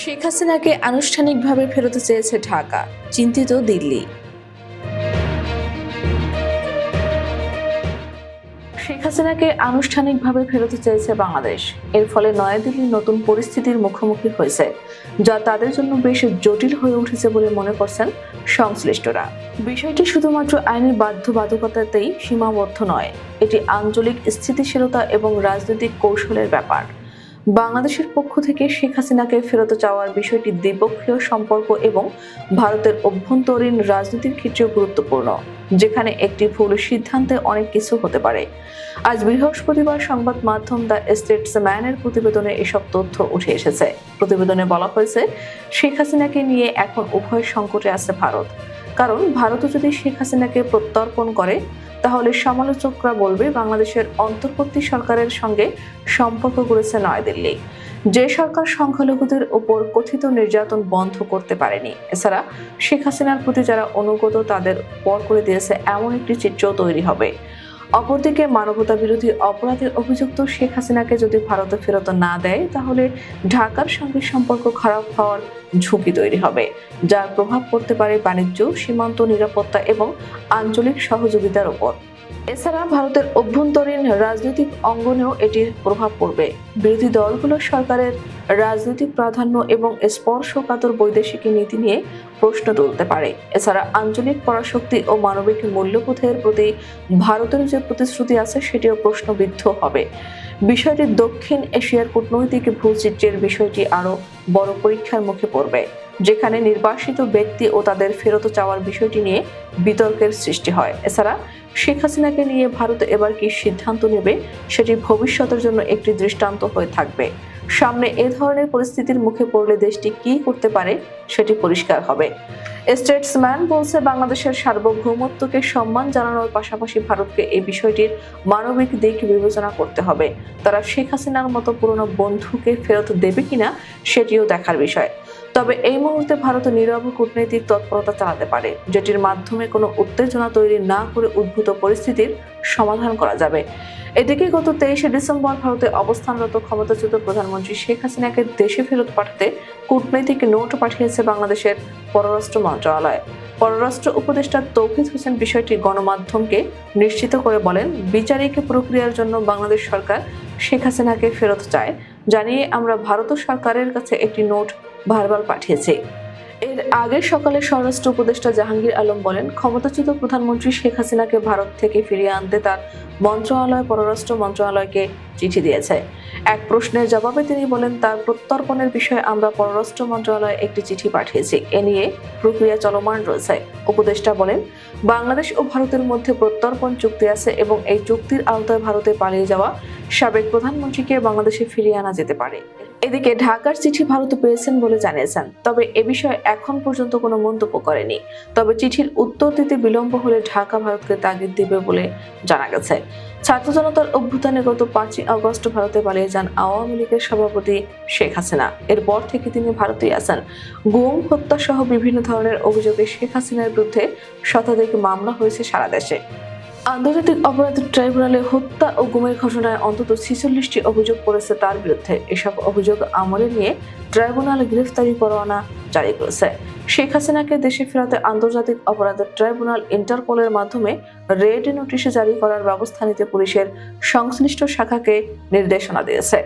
শেখ হাসিনাকে আনুষ্ঠানিকভাবে ফেরতে চেয়েছে ঢাকা, চিন্তিত দিল্লি। শেখ হাসিনাকে আনুষ্ঠানিকভাবে ফেরতে চেয়েছে বাংলাদেশ। এর ফলে নয়াদিল্লি নতুন পরিস্থিতির মুখোমুখি হয়েছে, যা তাদের জন্য বেশ জটিল হয়ে উঠেছে বলে মনে করছেন সংশ্লিষ্টরা। বিষয়টি শুধুমাত্র আইনি বাধ্যবাধকতাতেই সীমাবদ্ধ নয়, এটি আঞ্চলিক স্থিতিশীলতা এবং রাজনৈতিক কৌশলের ব্যাপার। বাংলাদেশের পক্ষ থেকে শেখ হাসিনাকে ফেরত চাওয়ার বিষয়টি দ্বিপক্ষীয় সম্পর্ক এবং ভারতের অভ্যন্তরীণ রাজনীতির ক্ষেত্রেও গুরুত্বপূর্ণ, যেখানে একটি ভুল সিদ্ধান্তে অনেক কিছু হতে পারে। আজ বৃহস্পতিবার সংবাদ মাধ্যম দ্য স্টেটসম্যানের প্রতিবেদনে এসব তথ্য উঠে এসেছে। প্রতিবেদনে বলা হয়েছে, শেখ হাসিনাকে নিয়ে এখন উভয় সংকটে আছে ভারত। কারণ ভারতও যদি শেখ হাসিনাকে প্রত্যর্পণ করে তাহলে সমালোচকরা বলবে বাংলাদেশের অন্তর্বর্তী সরকারের সঙ্গে সম্পর্ক করেছে নয়াদিল্লি। যে সরকার সংখ্যালঘুদের ওপর কথিত নির্যাতন বন্ধ করতে পারেনি, এছাড়া শেখ হাসিনার প্রতি যারা অনুগত তাদের পর করে দিয়েছে এমন একটি চিত্র তৈরি হবে। অপরদিকে মানবতা বিরোধী অপরাধের অভিযুক্ত শেখ হাসিনাকে যদি ভারতে ফেরত না দেয়, তাহলে ঢাকার সঙ্গে সম্পর্ক খারাপ হওয়ার ঝুঁকি তৈরি হবে, যার প্রভাব পড়তে পারে বাণিজ্য, সীমান্ত নিরাপত্তা এবং আঞ্চলিক সহযোগিতার উপর এছাড়া ভারতের অভ্যন্তরীণ রাজনৈতিক অঙ্গনেও এটির প্রভাব পড়বে। বিরোধী দলগুলো সরকারের রাজনৈতিক প্রাধান্য এবং স্পর্শকাতর বৈদেশিক নীতি নিয়ে প্রশ্ন তুলতে পারে। এছাড়া আঞ্চলিক পরাশক্তি ও মানবিক মূল্যবোধের প্রতি ভারতের যে প্রতিশ্রুতি আছে, সেটিও প্রশ্নবিদ্ধ হবে। বিষয়টি দক্ষিণ এশিয়ার কূটনৈতিক ভূচিত্রের বিষয়টি আরও বড় পরীক্ষার মুখে পড়বে, যেখানে নির্বাসিত ব্যক্তি ও তাদের ফেরত চাওয়ার বিষয়টি নিয়ে বিতর্কের সৃষ্টি হয়। এছাড়া শেখ হাসিনাকে নিয়ে ভারত এবার কি সিদ্ধান্ত নেবে, সেটি ভবিষ্যতের জন্য একটি দৃষ্টান্ত হয়ে থাকবে। সামনে এ ধরনের পরিস্থিতির মুখে পড়লে দেশটি কি করতে পারে সেটি পরিষ্কার হবে। স্টেটসম্যান বলছে, বাংলাদেশের সার্বভৌমত্বকে সম্মান জানানোর পাশাপাশি ভারতকে এই বিষয়টির মানবিক দিক বিবেচনা করতে হবে। তারা শেখ হাসিনার মতো পুরনো বন্ধুকে ফেরত দেবে কিনা সেটিও দেখার বিষয়। তবে এই মুহূর্তে ভারত নীরব কূটনৈতিক তৎপরতা চালাতে পারে। যেটির মাধ্যমে কোনো উত্তেজনা তৈরি না করে উদ্ভূত পরিস্থিতির সমাধান করা যাবে। এদিকে গত তেইশে ডিসেম্বর ভারতে অবস্থানরত ক্ষমতাচ্যুত প্রধানমন্ত্রী শেখ হাসিনাকে দেশে ফেরত পাঠাতে কূটনৈতিক নোট পাঠিয়েছে বাংলাদেশের পররাষ্ট্র মন্ত্রণালয়। পররাষ্ট্র উপদেষ্টা তৌহিদ হোসেন বিষয়টি গণমাধ্যমকে নিশ্চিত করে বলেন, বিচারিক প্রক্রিয়ার জন্য বাংলাদেশ সরকার শেখ হাসিনাকে ফেরত চায়। জানিয়ে আমরা ভারত সরকারের কাছে একটি নোট ভারবাল পাঠিয়েছে। এর আগে সকালে স্বরাষ্ট্র উপদেষ্টা জাহাঙ্গীর আলম বলেন, ক্ষমতাচ্যুত প্রধানমন্ত্রী শেখ হাসিনাকে ভারত থেকে ফিরিয়ে আনতে তার মন্ত্রণালয়, পররাষ্ট্র মন্ত্রণালয়কে চিঠি দিয়েছে। এক প্রশ্নের জবাবে তিনি বলেন, তার প্রত্যর্পণের বিষয়ে আমরা পররাষ্ট্র মন্ত্রণালয়ে একটি চিঠি পাঠিয়েছি। এ নিয়ে প্রক্রিয়া চলমান রয়েছে। উপদেষ্টা বলেন, বাংলাদেশ ও ভারতের মধ্যে প্রত্যর্পণ চুক্তি আছে এবং এই চুক্তির আওতায় ভারতে পালিয়ে যাওয়া সাবেক প্রধানমন্ত্রীকে বাংলাদেশে ফিরিয়ে আনা যেতে পারে। এদিকে ঢাকার চিঠি ভারত পেয়েছেন বলে জানিয়েছেন। তবে এ বিষয়ে এখন পর্যন্ত কোনো মন্তব্য করেনি। তবে চিঠির উত্তর দিতে বিলম্ব হলে ঢাকা ভারতকে তাগিদ দেবে বলে জানা গেছে। ছাত্র জনতার অভ্যুত্থানে গত পাঁচই আগস্ট ভারতে পালিয়ে যান আওয়ামী লীগের সভাপতি শেখ হাসিনা। এরপর থেকে তিনি ভারতেই আছেন। গুম হত্যা সহ বিভিন্ন ধরনের অভিযোগে শেখ হাসিনার বিরুদ্ধে শতাধিক মামলা হয়েছে সারা দেশে। আন্তর্জাতিক অপরাধ ট্রাইব্যুনালে হত্যা ও গুমের ঘটনায় অন্তত ছিচল্লিশটি অভিযোগ পড়েছে তার বিরুদ্ধে। এসব অভিযোগ আমলে নিয়ে ট্রাইব্যুনাল গ্রেফতারি পরোয়ানা জারি করেছে। শেখ হাসিনাকে দেশে ফেরাতে আন্তর্জাতিক অপরাধ ট্রাইব্যুনাল ইন্টারপোলের মাধ্যমে রেড নোটিশ জারি করার ব্যবস্থা নিতে পুলিশের সংশ্লিষ্ট শাখাকে নির্দেশনা দিয়েছে।